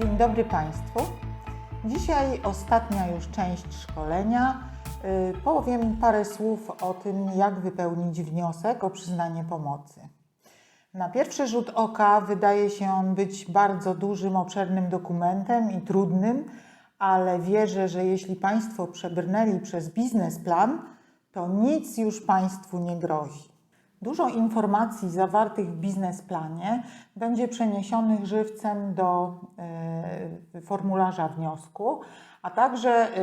Dzień dobry Państwu. Dzisiaj ostatnia już część szkolenia. Y, Powiem parę słów o tym, jak wypełnić wniosek o przyznanie pomocy. Na pierwszy rzut oka wydaje się on być bardzo dużym, obszernym dokumentem i trudnym, ale wierzę, że jeśli Państwo przebrnęli przez biznesplan, to nic już Państwu nie grozi. Dużo informacji zawartych w biznesplanie będzie przeniesionych żywcem do y, formularza wniosku, a także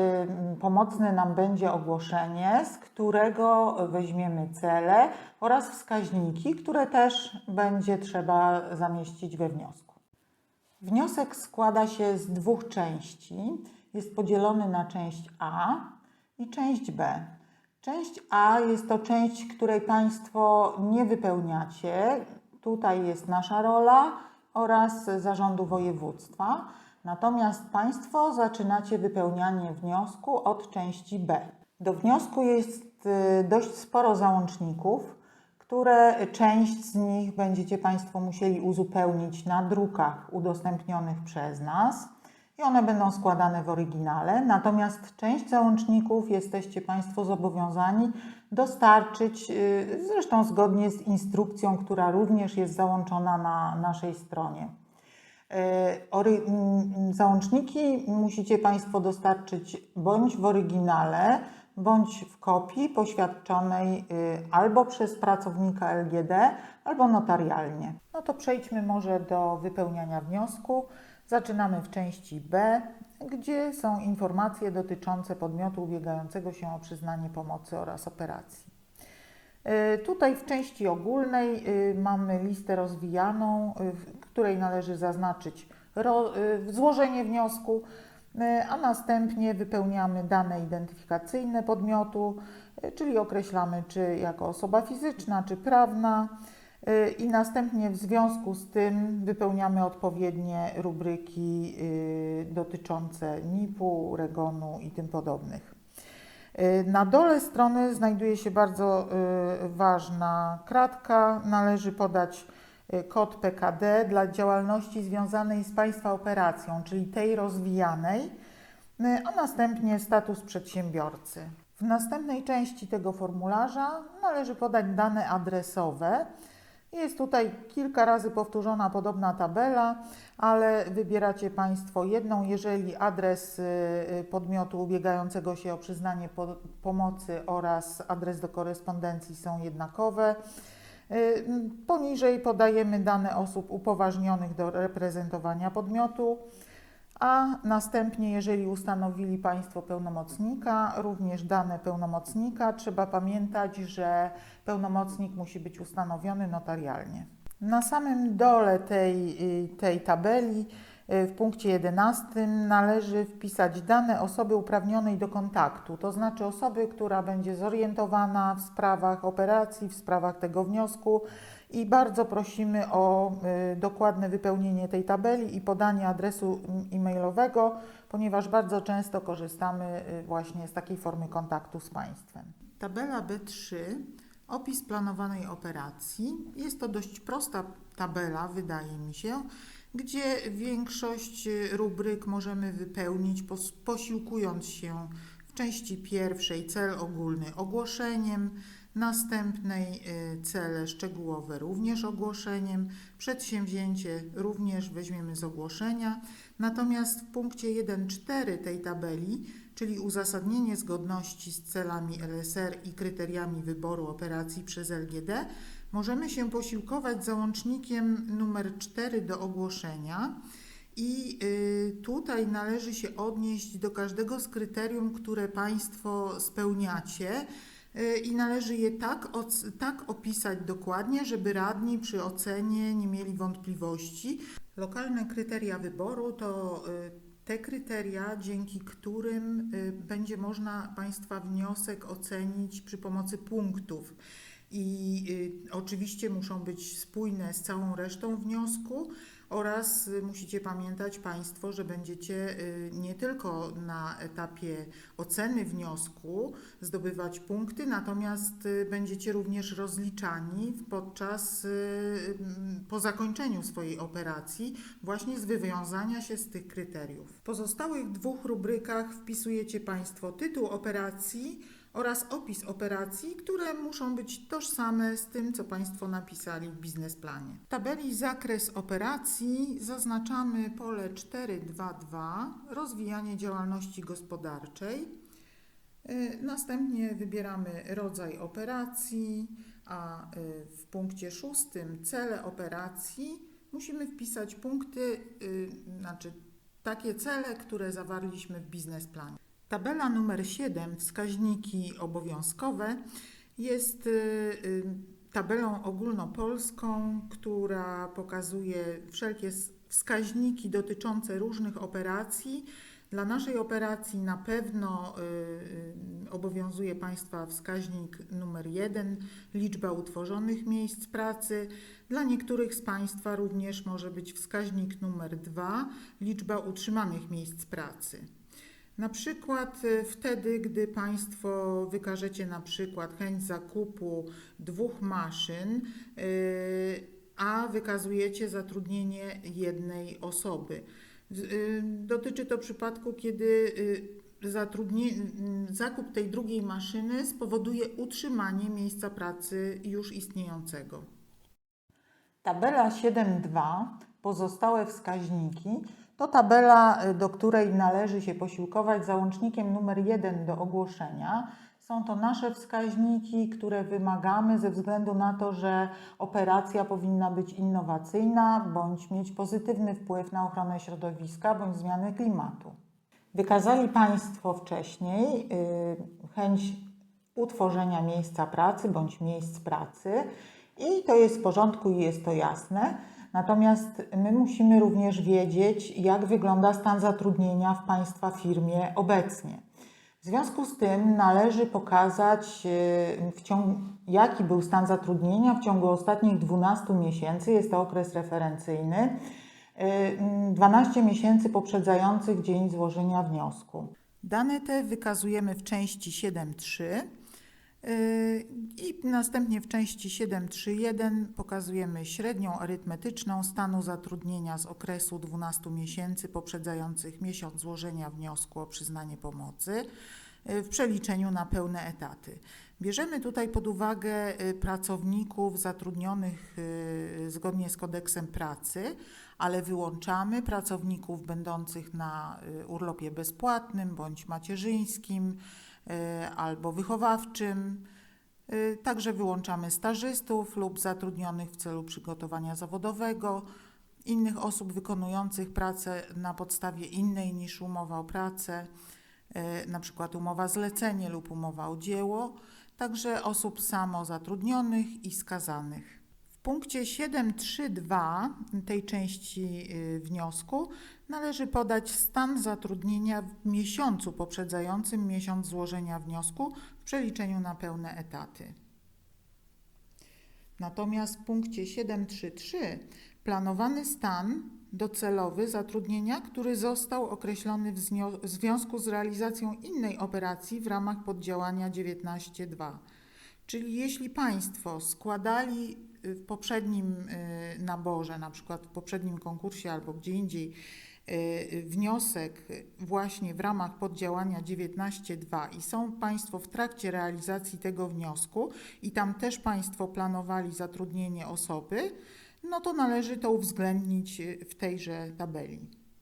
y, pomocne nam będzie ogłoszenie, z którego weźmiemy cele oraz wskaźniki, które też będzie trzeba zamieścić we wniosku. Wniosek składa się z dwóch części. Jest podzielony na część A i część B. Część A jest to część, której Państwo nie wypełniacie. Tutaj jest nasza rola oraz zarządu województwa. Natomiast Państwo zaczynacie wypełnianie wniosku od części B. Do wniosku jest y, dość sporo załączników, które część z nich będziecie Państwo musieli uzupełnić na drukach udostępnionych przez nas i one będą składane w oryginale. Natomiast część załączników jesteście Państwo zobowiązani dostarczyć, y, zresztą zgodnie z instrukcją, która również jest załączona na naszej stronie. Y, załączniki musicie Państwo dostarczyć bądź w oryginale, bądź w kopii poświadczonej y, albo przez pracownika LGD, albo notarialnie. No to przejdźmy może do wypełniania wniosku. Zaczynamy w części B, gdzie są informacje dotyczące podmiotu ubiegającego się o przyznanie pomocy oraz operacji. Y, Tutaj w części ogólnej y, mamy listę rozwijaną, y, w której należy zaznaczyć złożenie wniosku, a następnie wypełniamy dane identyfikacyjne podmiotu, czyli określamy, czy jako osoba fizyczna, czy prawna, i następnie w związku z tym wypełniamy odpowiednie rubryki y, dotyczące NIP-u, REGON-u i tym podobnych. Y, Na dole strony znajduje się bardzo y, ważna kratka. Należy podać y, kod PKD dla działalności związanej z Państwa operacją, czyli tej rozwijanej, y, a następnie status przedsiębiorcy. W następnej części tego formularza należy podać dane adresowe. Jest tutaj kilka razy powtórzona podobna tabela, ale wybieracie Państwo jedną, jeżeli adres y, y, podmiotu ubiegającego się o przyznanie po, pomocy oraz adres do korespondencji są jednakowe. Y, Poniżej podajemy dane osób upoważnionych do reprezentowania podmiotu, a następnie, jeżeli ustanowili Państwo pełnomocnika, również dane pełnomocnika, trzeba pamiętać, że pełnomocnik musi być ustanowiony notarialnie. Na samym dole tej, tej tabeli y, w punkcie 11 należy wpisać dane osoby uprawnionej do kontaktu, to znaczy osoby, która będzie zorientowana w sprawach operacji, w sprawach tego wniosku i bardzo prosimy o y, dokładne wypełnienie tej tabeli i podanie adresu e-mailowego, ponieważ bardzo często korzystamy y, właśnie z takiej formy kontaktu z Państwem. Tabela B3 Opis planowanej operacji. Jest to dość prosta tabela, wydaje mi się, gdzie większość y, rubryk możemy wypełnić pos- posiłkując się w części pierwszej cel ogólny ogłoszeniem, następnej y, cele szczegółowe również ogłoszeniem, przedsięwzięcie również weźmiemy z ogłoszenia. Natomiast w punkcie 1.4 tej tabeli czyli uzasadnienie zgodności z celami LSR i kryteriami wyboru operacji przez LGD, możemy się posiłkować załącznikiem numer 4 do ogłoszenia. I y, tutaj należy się odnieść do każdego z kryterium, które Państwo spełniacie. Y, I należy je tak, tak opisać dokładnie, żeby radni przy ocenie nie mieli wątpliwości. Lokalne kryteria wyboru to y, te kryteria, dzięki którym y, będzie można Państwa wniosek ocenić przy pomocy punktów. I oczywiście muszą być spójne z całą resztą wniosku, oraz y, musicie pamiętać Państwo, że będziecie y, nie tylko na etapie oceny wniosku zdobywać punkty, natomiast y, będziecie również rozliczani podczas po zakończeniu swojej operacji właśnie z wywiązania się z tych kryteriów. W pozostałych dwóch rubrykach wpisujecie Państwo tytuł operacji oraz opis operacji, które muszą być tożsame z tym, co Państwo napisali w biznesplanie. W tabeli zakres operacji zaznaczamy pole 4.2.2 rozwijanie działalności gospodarczej. Y, Następnie wybieramy rodzaj operacji, a y, w punkcie szóstym cele operacji musimy wpisać punkty, y, znaczy takie cele, które zawarliśmy w biznesplanie. Tabela numer 7, wskaźniki obowiązkowe, jest y, y, tabelą ogólnopolską, która pokazuje wszelkie wskaźniki dotyczące różnych operacji. Dla naszej operacji na pewno y, obowiązuje Państwa wskaźnik numer 1, liczba utworzonych miejsc pracy. Dla niektórych z Państwa również może być wskaźnik numer 2, liczba utrzymanych miejsc pracy. Na przykład y, wtedy, gdy Państwo wykażecie na przykład chęć zakupu dwóch maszyn, y, a wykazujecie zatrudnienie jednej osoby. Y, Dotyczy to przypadku, kiedy zakup tej drugiej maszyny spowoduje utrzymanie miejsca pracy już istniejącego. Tabela 7.2 pozostałe wskaźniki to tabela, y, do której należy się posiłkować załącznikiem numer 1 do ogłoszenia. Są to nasze wskaźniki, które wymagamy ze względu na to, że operacja powinna być innowacyjna bądź mieć pozytywny wpływ na ochronę środowiska bądź zmiany klimatu. Wykazali Państwo wcześniej y, chęć utworzenia miejsca pracy bądź miejsc pracy i to jest w porządku i jest to jasne. Natomiast my musimy również wiedzieć, jak wygląda stan zatrudnienia w Państwa firmie obecnie. W związku z tym należy pokazać, ciągu, jaki był stan zatrudnienia w ciągu ostatnich 12 miesięcy, jest to okres referencyjny, y, 12 miesięcy poprzedzających dzień złożenia wniosku. Dane te wykazujemy w części 7.3 y, następnie w części 7.3.1 pokazujemy średnią arytmetyczną stanu zatrudnienia z okresu 12 miesięcy poprzedzających miesiąc złożenia wniosku o przyznanie pomocy y, w przeliczeniu na pełne etaty. Bierzemy tutaj pod uwagę y, pracowników zatrudnionych y, zgodnie z kodeksem pracy, ale wyłączamy pracowników będących na urlopie bezpłatnym bądź macierzyńskim albo wychowawczym. Y, Także wyłączamy stażystów lub zatrudnionych w celu przygotowania zawodowego, innych osób wykonujących pracę na podstawie innej niż umowa o pracę, y, przykład umowa zlecenie lub umowa o dzieło, także osób samozatrudnionych i skazanych. W punkcie 7.3.2 tej części y, wniosku należy podać stan zatrudnienia w miesiącu poprzedzającym miesiąc złożenia wniosku w przeliczeniu na pełne etaty. Natomiast w punkcie 7.3.3 planowany stan docelowy zatrudnienia, który został określony w w związku z realizacją innej operacji w ramach poddziałania 19.2. Czyli jeśli Państwo składali y, w poprzednim y, naborze, na przykład w poprzednim konkursie albo gdzie indziej, wniosek właśnie w ramach poddziałania 19.2 i są Państwo w trakcie realizacji tego wniosku i tam też Państwo planowali zatrudnienie osoby, no to należy to uwzględnić y, w tejże tabeli.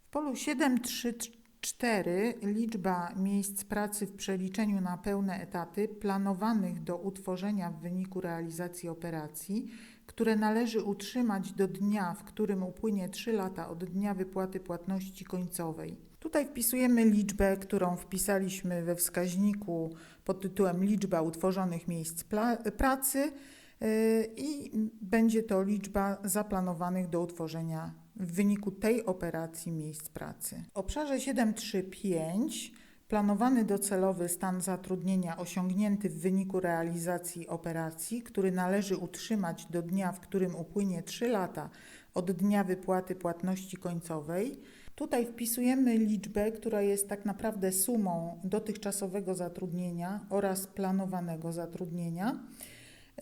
W polu 7.3.4 liczba miejsc pracy w przeliczeniu na pełne etaty planowanych do utworzenia w wyniku realizacji operacji, które należy utrzymać do dnia, w którym upłynie 3 lata od dnia wypłaty płatności końcowej. Tutaj wpisujemy liczbę, którą wpisaliśmy we wskaźniku pod tytułem liczba utworzonych miejsc pracy yy, i będzie to liczba zaplanowanych do utworzenia w wyniku tej operacji miejsc pracy. W obszarze 735 planowany docelowy stan zatrudnienia osiągnięty w wyniku realizacji operacji, który należy utrzymać do dnia, w którym upłynie 3 lata od dnia wypłaty płatności końcowej. Tutaj wpisujemy liczbę, która jest tak naprawdę sumą dotychczasowego zatrudnienia oraz planowanego zatrudnienia.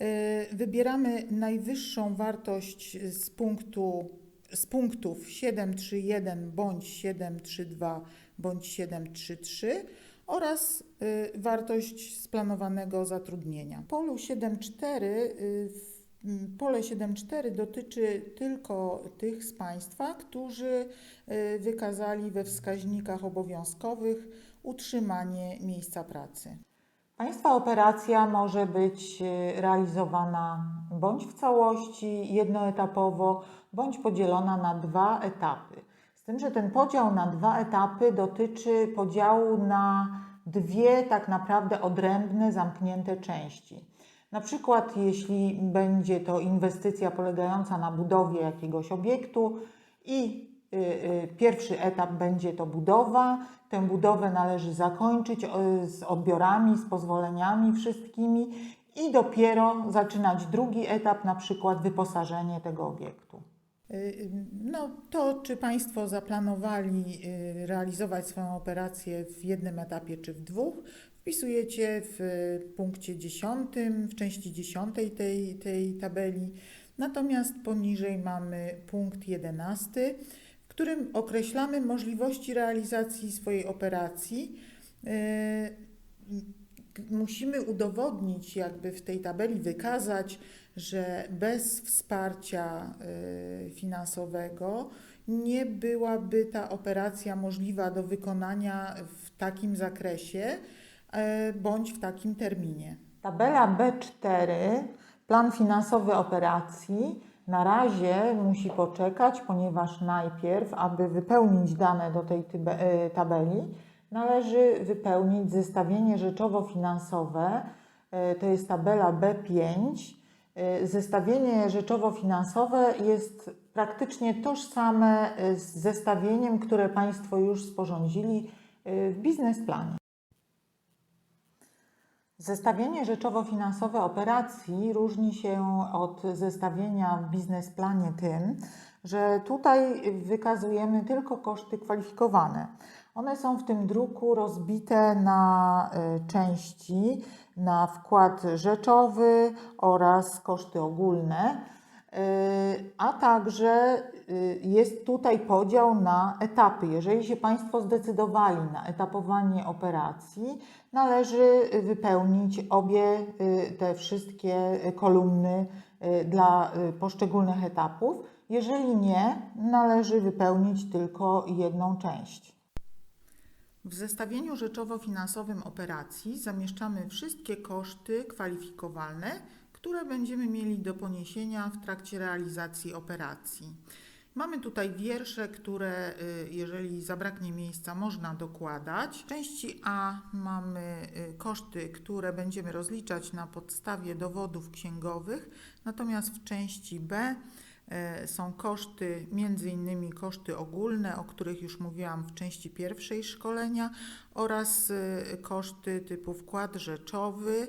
Y, Wybieramy najwyższą wartość z, punktu, z punktów 731 bądź 732 bądź 733 oraz y, wartość z planowanego zatrudnienia. Polu 7.4 y, Pole 7.4 dotyczy tylko tych z Państwa, którzy y, wykazali we wskaźnikach obowiązkowych utrzymanie miejsca pracy. Państwa operacja może być realizowana bądź w całości, jednoetapowo, bądź podzielona na dwa etapy. Z tym, że ten podział na dwa etapy dotyczy podziału na dwie tak naprawdę odrębne, zamknięte części. Na przykład, jeśli będzie to inwestycja polegająca na budowie jakiegoś obiektu i y, y, pierwszy etap będzie to budowa. Tę budowę należy zakończyć z odbiorami, z pozwoleniami wszystkimi i dopiero zaczynać drugi etap, na przykład wyposażenie tego obiektu. Y, No, to czy Państwo zaplanowali y, realizować swoją operację w jednym etapie czy w dwóch, wpisujecie w y, punkcie 10, w części 10 tej, tej tabeli. Natomiast poniżej mamy punkt 11, w którym określamy możliwości realizacji swojej operacji. Y, Musimy udowodnić, jakby w tej tabeli wykazać, że bez wsparcia y, finansowego nie byłaby ta operacja możliwa do wykonania w takim zakresie e, bądź w takim terminie. Tabela B4, plan finansowy operacji, na razie musi poczekać, ponieważ najpierw, aby wypełnić dane do tej e, tabeli, należy wypełnić zestawienie rzeczowo-finansowe, to jest tabela B5. E, Zestawienie rzeczowo-finansowe jest praktycznie tożsame e, z zestawieniem, które Państwo już sporządzili e, w biznesplanie. Zestawienie rzeczowo-finansowe operacji różni się od zestawienia w biznesplanie tym, że tutaj wykazujemy tylko koszty kwalifikowane. One są w tym druku rozbite na części, na wkład rzeczowy oraz koszty ogólne, y, a także y, jest tutaj podział na etapy. Jeżeli się Państwo zdecydowali na etapowanie operacji, należy wypełnić obie y, te wszystkie kolumny dla poszczególnych etapów. Jeżeli nie, należy wypełnić tylko jedną część. W zestawieniu rzeczowo-finansowym operacji zamieszczamy wszystkie koszty kwalifikowalne, które będziemy mieli do poniesienia w trakcie realizacji operacji. Mamy tutaj wiersze, które, y, jeżeli zabraknie miejsca, można dokładać. W części A mamy y, koszty, które będziemy rozliczać na podstawie dowodów księgowych, natomiast w części B są koszty, między innymi koszty ogólne, o których już mówiłam w części pierwszej szkolenia, oraz y, koszty typu wkład rzeczowy,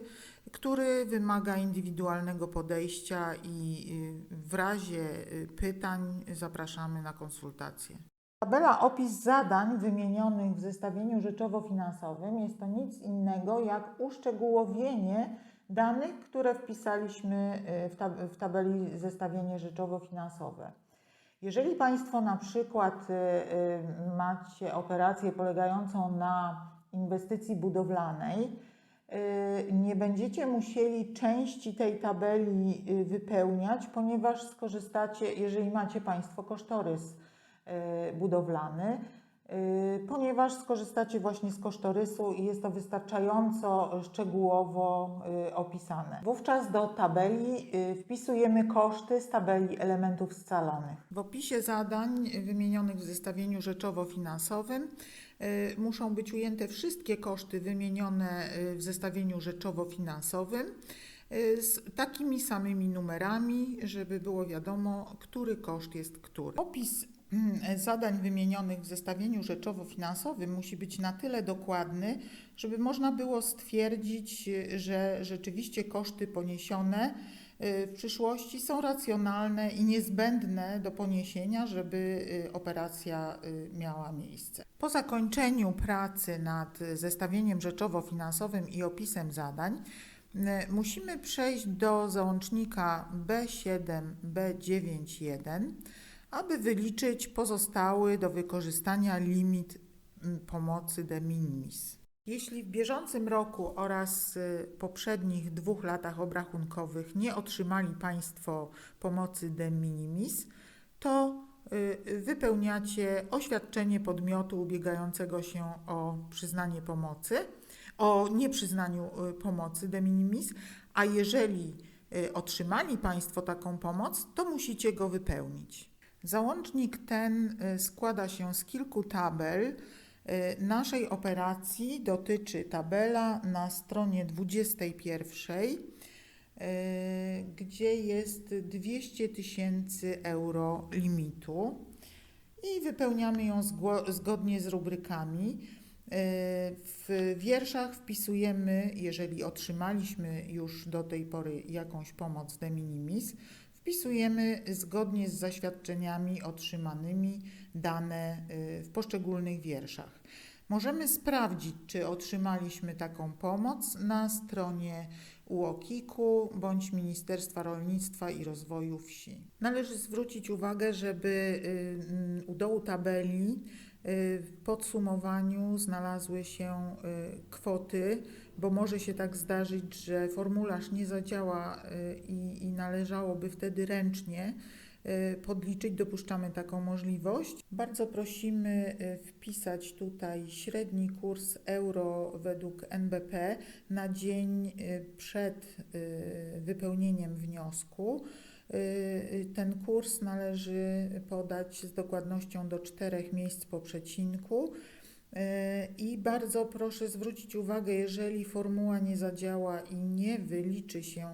który wymaga indywidualnego podejścia i y, w razie pytań zapraszamy na konsultacje. Tabela opis zadań wymienionych w zestawieniu rzeczowo-finansowym jest to nic innego jak uszczegółowienie danych, które wpisaliśmy y, w, tab- w tabeli zestawienie rzeczowo-finansowe. Jeżeli Państwo na przykład y, y, macie operację polegającą na inwestycji budowlanej, nie będziecie musieli części tej tabeli wypełniać, ponieważ skorzystacie, jeżeli macie Państwo kosztorys budowlany, ponieważ skorzystacie właśnie z kosztorysu i jest to wystarczająco szczegółowo y, opisane. Wówczas do tabeli y, wpisujemy koszty z tabeli elementów scalonych. W opisie zadań wymienionych w zestawieniu rzeczowo-finansowym y, muszą być ujęte wszystkie koszty wymienione y, w zestawieniu rzeczowo-finansowym y, z takimi samymi numerami, żeby było wiadomo, który koszt jest który. Opis zadań wymienionych w zestawieniu rzeczowo-finansowym musi być na tyle dokładny, żeby można było stwierdzić, y, że rzeczywiście koszty poniesione y, w przyszłości są racjonalne i niezbędne do poniesienia, żeby operacja miała miejsce. Po zakończeniu pracy nad zestawieniem rzeczowo-finansowym i opisem zadań, musimy przejść do załącznika B7-B9.1, aby wyliczyć pozostały do wykorzystania limit mm, pomocy de minimis. Jeśli w bieżącym roku oraz y, poprzednich dwóch latach obrachunkowych nie otrzymali Państwo pomocy de minimis, to y, wypełniacie oświadczenie podmiotu ubiegającego się o przyznanie pomocy, o nieprzyznaniu y, pomocy de minimis, a jeżeli otrzymali Państwo taką pomoc, to musicie go wypełnić. Załącznik ten y, składa się z kilku tabel. Y, Naszej operacji dotyczy tabela na stronie 21, y, gdzie jest 200 tysięcy euro limitu i wypełniamy ją zgodnie z rubrykami. W wierszach wpisujemy, jeżeli otrzymaliśmy już do tej pory jakąś pomoc de minimis, wpisujemy zgodnie z zaświadczeniami otrzymanymi dane y, w poszczególnych wierszach. Możemy sprawdzić, czy otrzymaliśmy taką pomoc na stronie UOKiK-u bądź Ministerstwa Rolnictwa i Rozwoju Wsi. Należy zwrócić uwagę, żeby y, u dołu tabeli y, w podsumowaniu znalazły się kwoty, bo może się tak zdarzyć, że formularz nie zadziała y, i, i należałoby wtedy ręcznie y, podliczyć. Dopuszczamy taką możliwość. Bardzo prosimy y, wpisać tutaj średni kurs euro według NBP na dzień przed wypełnieniem wniosku. Ten kurs należy podać z dokładnością do czterech miejsc po przecinku. Y, I bardzo proszę zwrócić uwagę, jeżeli formuła nie zadziała i nie wyliczy się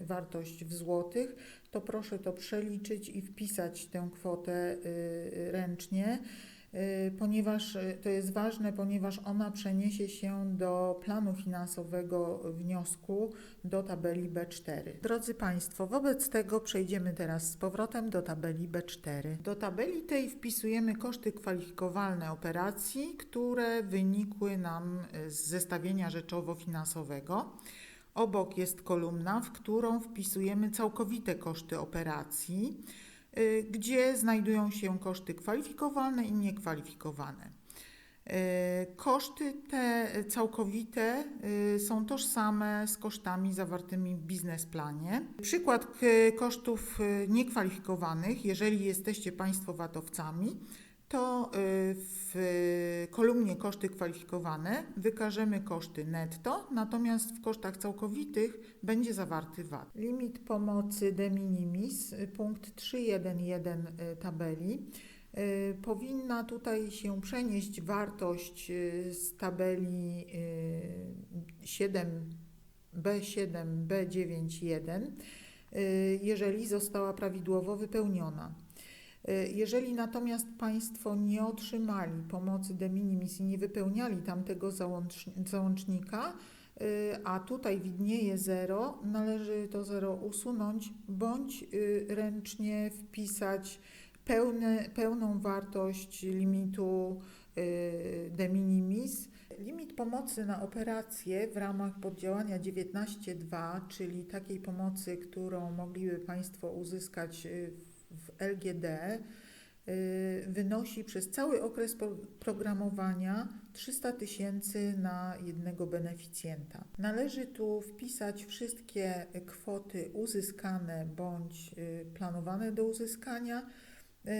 y, wartość w złotych, to proszę to przeliczyć i wpisać tę kwotę y, ręcznie, ponieważ y, to jest ważne, ponieważ ona przeniesie się do planu finansowego wniosku do tabeli B4. Drodzy Państwo, wobec tego przejdziemy teraz z powrotem do tabeli B4. Do tabeli tej wpisujemy koszty kwalifikowalne operacji, które wynikły nam y, z zestawienia rzeczowo-finansowego. Obok jest kolumna, w którą wpisujemy całkowite koszty operacji, y, gdzie znajdują się koszty kwalifikowalne i niekwalifikowane. Y, Koszty te całkowite y, są tożsame z kosztami zawartymi w biznesplanie. Przykład kosztów y, niekwalifikowanych, jeżeli jesteście Państwo VAT-owcami, to y, w kolumnie koszty kwalifikowane wykażemy koszty netto, natomiast w kosztach całkowitych będzie zawarty VAT. Limit pomocy de minimis, y, punkt 3.1.1 y, tabeli. Y, Powinna tutaj się przenieść wartość y, z tabeli y, 7B7, B9.1, y, jeżeli została prawidłowo wypełniona. Y, Jeżeli natomiast Państwo nie otrzymali pomocy de minimis i nie wypełniali tamtego załącz- załącznika, y, a tutaj widnieje zero, należy to zero usunąć bądź y, ręcznie wpisać pełne, pełną wartość limitu de minimis. Limit pomocy na operacje w ramach poddziałania 19.2, czyli takiej pomocy, którą mogliby Państwo uzyskać y, w LGD, y, wynosi przez cały okres programowania 300 tysięcy na jednego beneficjenta. Należy tu wpisać wszystkie kwoty uzyskane bądź y, planowane do uzyskania, y,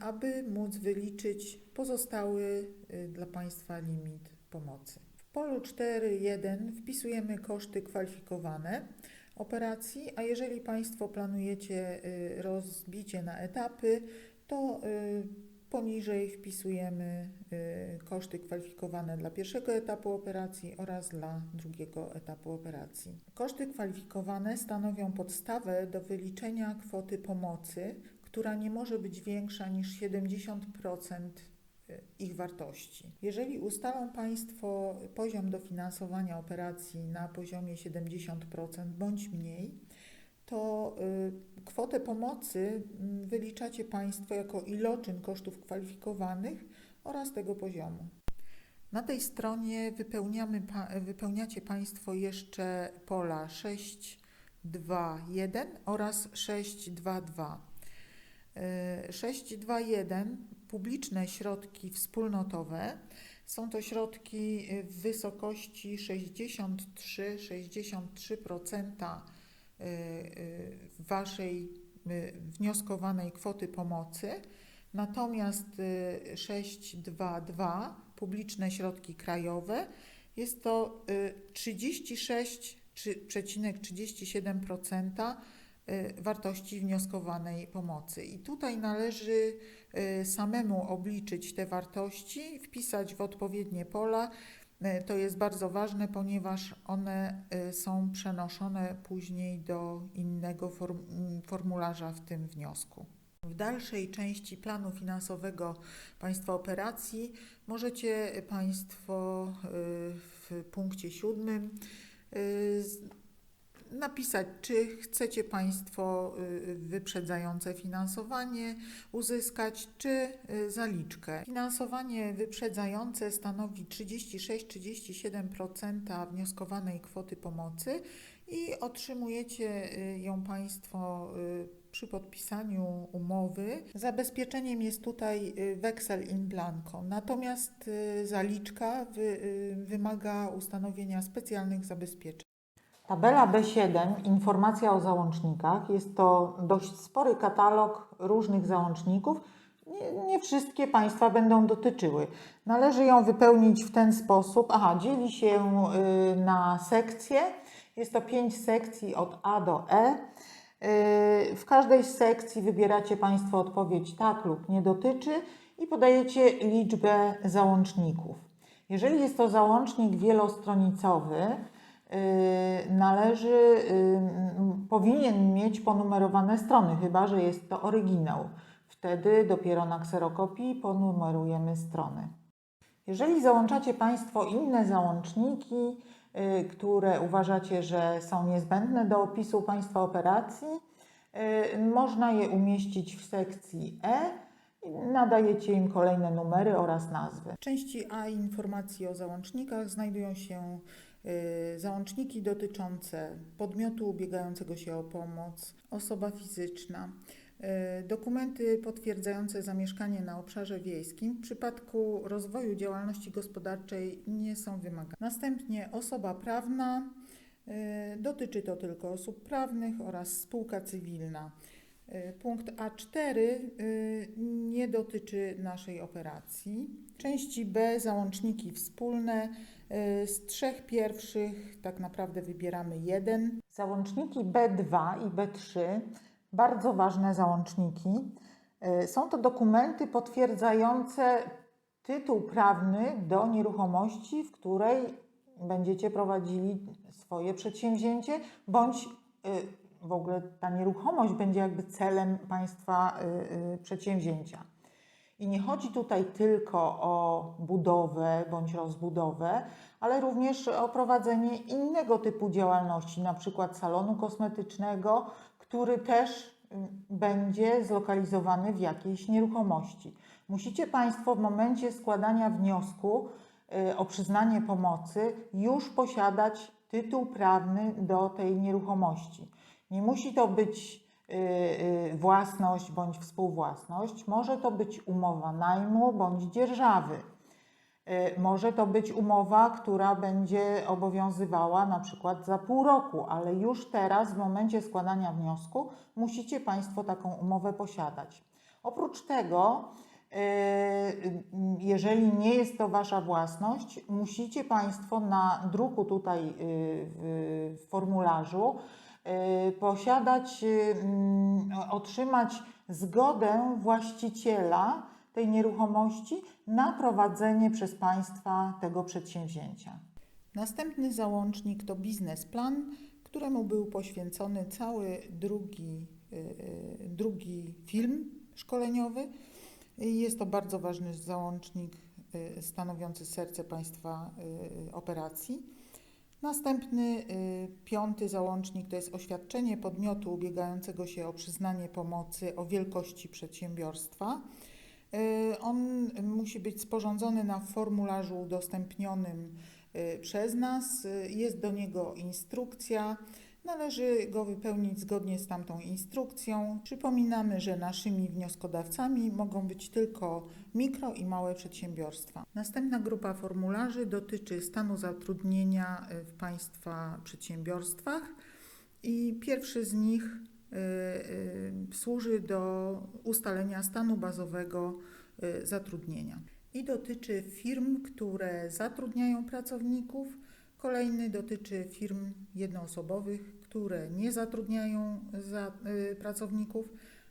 aby móc wyliczyć pozostały dla Państwa limit pomocy. W polu 4.1 wpisujemy koszty kwalifikowane operacji, a jeżeli Państwo planujecie y, rozbicie na etapy, to y, poniżej wpisujemy y, koszty kwalifikowane dla pierwszego etapu operacji oraz dla drugiego etapu operacji. Koszty kwalifikowane stanowią podstawę do wyliczenia kwoty pomocy, która nie może być większa niż 70% ich wartości. Jeżeli ustalą Państwo poziom dofinansowania operacji na poziomie 70% bądź mniej, to y, kwotę pomocy mm, wyliczacie Państwo jako iloczyn kosztów kwalifikowanych oraz tego poziomu. Na tej stronie wypełniamy, wypełniacie Państwo jeszcze pola 6.2.1 oraz 6.2.2. Y, 6.2.1 publiczne środki wspólnotowe. Są to środki w wysokości 63-63% y, y, Waszej y, wnioskowanej kwoty pomocy. Natomiast y, 622 publiczne środki krajowe jest to y, 36,37% y, wartości wnioskowanej pomocy. I tutaj należy samemu obliczyć te wartości, wpisać w odpowiednie pola. Y, To jest bardzo ważne, ponieważ one y, są przenoszone później do innego formularza w tym wniosku. W dalszej części planu finansowego Państwa operacji możecie Państwo y, w punkcie siódmym y, napisać, czy chcecie Państwo y, wyprzedzające finansowanie uzyskać, czy y, zaliczkę. Finansowanie wyprzedzające stanowi 36-37% wnioskowanej kwoty pomocy i otrzymujecie y, ją Państwo y, przy podpisaniu umowy. Zabezpieczeniem jest tutaj y, weksel in blanco, natomiast y, zaliczka wy, y, wymaga ustanowienia specjalnych zabezpieczeń. Tabela B7, informacja o załącznikach, jest to dość spory katalog różnych załączników. Nie, nie wszystkie Państwa będą dotyczyły. Należy ją wypełnić w ten sposób. Aha, dzieli się y, na sekcje. Jest to pięć sekcji od A do E. Y, W każdej z sekcji wybieracie Państwo odpowiedź tak lub nie dotyczy i podajecie liczbę załączników. Jeżeli jest to załącznik wielostronicowy, należy, y, powinien mieć ponumerowane strony, chyba że jest to oryginał. Wtedy dopiero na kserokopii ponumerujemy strony. Jeżeli załączacie Państwo inne załączniki, y, które uważacie, że są niezbędne do opisu Państwa operacji, y, można je umieścić w sekcji E nadajecie im kolejne numery oraz nazwy. W części A informacji o załącznikach znajdują się y, załączniki dotyczące podmiotu ubiegającego się o pomoc, osoba fizyczna, y, dokumenty potwierdzające zamieszkanie na obszarze wiejskim w przypadku rozwoju działalności gospodarczej nie są wymagane. Następnie osoba prawna, y, dotyczy to tylko osób prawnych oraz spółka cywilna. Y, Punkt A4 y, nie dotyczy naszej operacji. Części B załączniki wspólne. Y, Z trzech pierwszych tak naprawdę wybieramy jeden. Załączniki B2 i B3, bardzo ważne załączniki. Są to dokumenty potwierdzające tytuł prawny do nieruchomości, w której będziecie prowadzili swoje przedsięwzięcie, bądź w ogóle ta nieruchomość będzie jakby celem Państwa y, y, przedsięwzięcia. I nie chodzi tutaj tylko o budowę bądź rozbudowę, ale również o prowadzenie innego typu działalności, na przykład salonu kosmetycznego, który też y, będzie zlokalizowany w jakiejś nieruchomości. Musicie Państwo w momencie składania wniosku o przyznanie pomocy już posiadać tytuł prawny do tej nieruchomości. Nie musi to być y, y, własność bądź współwłasność, może to być umowa najmu bądź dzierżawy. Y, Może to być umowa, która będzie obowiązywała na przykład za pół roku, ale już teraz, w momencie składania wniosku, musicie Państwo taką umowę posiadać. Oprócz tego, jeżeli nie jest to Wasza własność, musicie Państwo na druku tutaj w formularzu posiadać, y, mm, otrzymać zgodę właściciela tej nieruchomości na prowadzenie przez Państwa tego przedsięwzięcia. Następny załącznik to biznesplan, któremu był poświęcony cały drugi, y, y, drugi film szkoleniowy. Jest to bardzo ważny załącznik y, stanowiący serce Państwa y, operacji. Następny, y, piąty załącznik to jest oświadczenie podmiotu ubiegającego się o przyznanie pomocy o wielkości przedsiębiorstwa. Y, On musi być sporządzony na formularzu udostępnionym y, przez nas. Jest do niego instrukcja. Należy go wypełnić zgodnie z tamtą instrukcją. Przypominamy, że naszymi wnioskodawcami mogą być tylko mikro i małe przedsiębiorstwa. Następna grupa formularzy dotyczy stanu zatrudnienia y, w Państwa przedsiębiorstwach i pierwszy z nich y, y, służy do ustalenia stanu bazowego zatrudnienia i dotyczy firm, które zatrudniają pracowników. Kolejny dotyczy firm jednoosobowych, które nie zatrudniają za, y, pracowników,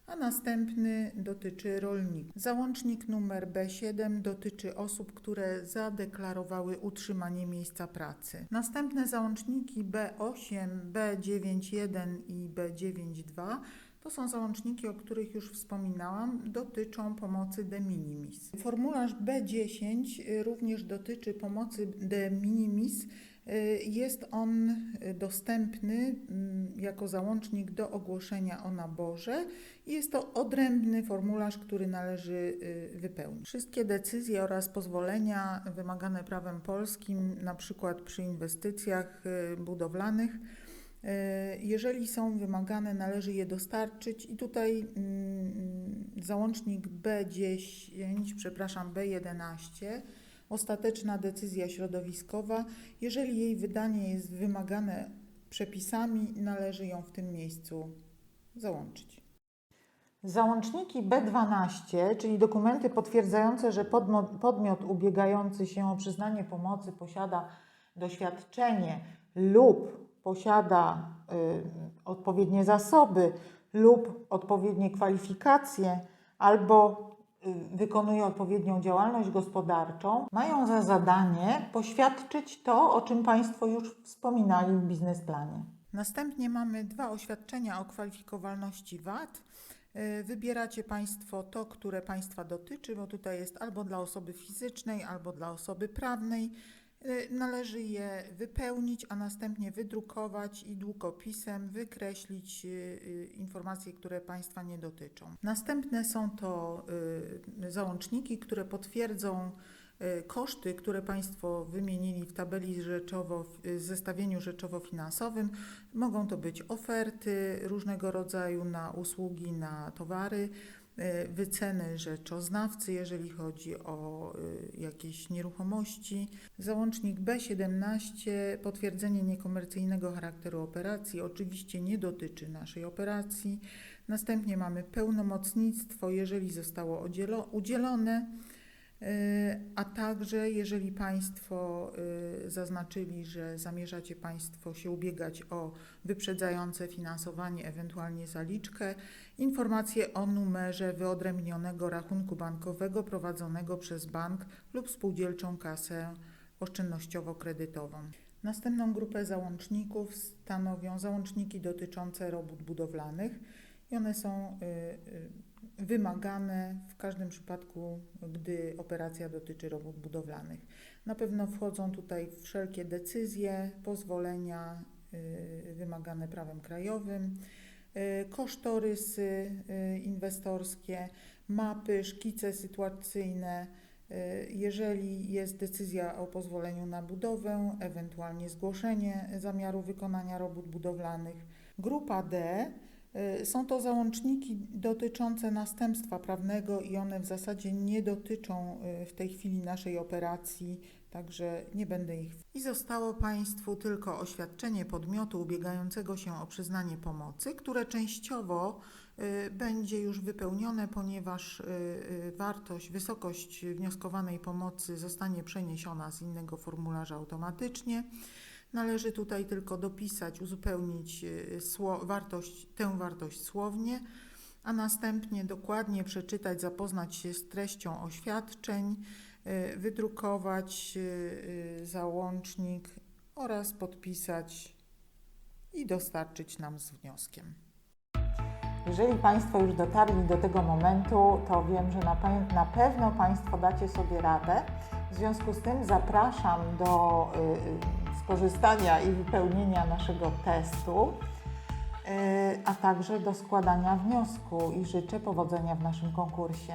a następny dotyczy rolników. Załącznik numer B7 dotyczy osób, które zadeklarowały utrzymanie miejsca pracy. Następne załączniki B8, B9.1 i B9.2 to są załączniki, o których już wspominałam, dotyczą pomocy de minimis. Formularz B10 y, również dotyczy pomocy de minimis. Y, Jest on dostępny mm, jako załącznik do ogłoszenia o naborze i jest to odrębny formularz, który należy y, wypełnić. Wszystkie decyzje oraz pozwolenia wymagane prawem polskim, na przykład przy inwestycjach y, budowlanych, Jeżeli są wymagane, należy je dostarczyć i tutaj mm, załącznik B10, przepraszam, B11, ostateczna decyzja środowiskowa, jeżeli jej wydanie jest wymagane przepisami, należy ją w tym miejscu załączyć. Załączniki B12, czyli dokumenty potwierdzające, że podmiot ubiegający się o przyznanie pomocy posiada doświadczenie lub posiada y, odpowiednie zasoby lub odpowiednie kwalifikacje albo wykonuje odpowiednią działalność gospodarczą, mają za zadanie poświadczyć to, o czym Państwo już wspominali w biznesplanie. Następnie mamy dwa oświadczenia o kwalifikowalności VAT. Y, Wybieracie Państwo to, które Państwa dotyczy, bo tutaj jest albo dla osoby fizycznej, albo dla osoby prawnej. Y, Należy je wypełnić, a następnie wydrukować i długopisem wykreślić y, y, informacje, które Państwa nie dotyczą. Następne są to załączniki, które potwierdzą koszty, które Państwo wymienili w tabeli rzeczowo, w zestawieniu rzeczowo-finansowym. Mogą to być oferty różnego rodzaju na usługi, na towary, wyceny rzeczoznawcy, jeżeli chodzi o y, jakieś nieruchomości. Załącznik B17, potwierdzenie niekomercyjnego charakteru operacji, oczywiście nie dotyczy naszej operacji. Następnie mamy pełnomocnictwo, jeżeli zostało udzielo- udzielone. Y, A także, jeżeli Państwo y, zaznaczyli, że zamierzacie Państwo się ubiegać o wyprzedzające finansowanie, ewentualnie zaliczkę, informacje o numerze wyodrębnionego rachunku bankowego prowadzonego przez bank lub spółdzielczą kasę oszczędnościowo-kredytową. Następną grupę załączników stanowią załączniki dotyczące robót budowlanych i one są y, y, wymagane w każdym przypadku, gdy operacja dotyczy robót budowlanych. Na pewno wchodzą tutaj wszelkie decyzje, pozwolenia y, wymagane prawem krajowym, y, kosztorysy y, inwestorskie, mapy, szkice sytuacyjne. Jeżeli jest decyzja o pozwoleniu na budowę, ewentualnie zgłoszenie zamiaru wykonania robót budowlanych. Grupa D są to załączniki dotyczące następstwa prawnego i one w zasadzie nie dotyczą y, w tej chwili naszej operacji, także nie będę ich. I zostało Państwu tylko oświadczenie podmiotu ubiegającego się o przyznanie pomocy, które częściowo y, będzie już wypełnione, ponieważ y, y, wartość, wysokość wnioskowanej pomocy zostanie przeniesiona z innego formularza automatycznie. Należy tutaj tylko dopisać, uzupełnić sło- wartość, tę wartość słownie, a następnie dokładnie przeczytać, zapoznać się z treścią oświadczeń, y, wydrukować y, załącznik oraz podpisać i dostarczyć nam z wnioskiem. Jeżeli Państwo już dotarli do tego momentu, to wiem, że na, na pewno Państwo dacie sobie radę. W związku z tym zapraszam do y, y, skorzystania i wypełnienia naszego testu, y, a także do składania wniosku i życzę powodzenia w naszym konkursie.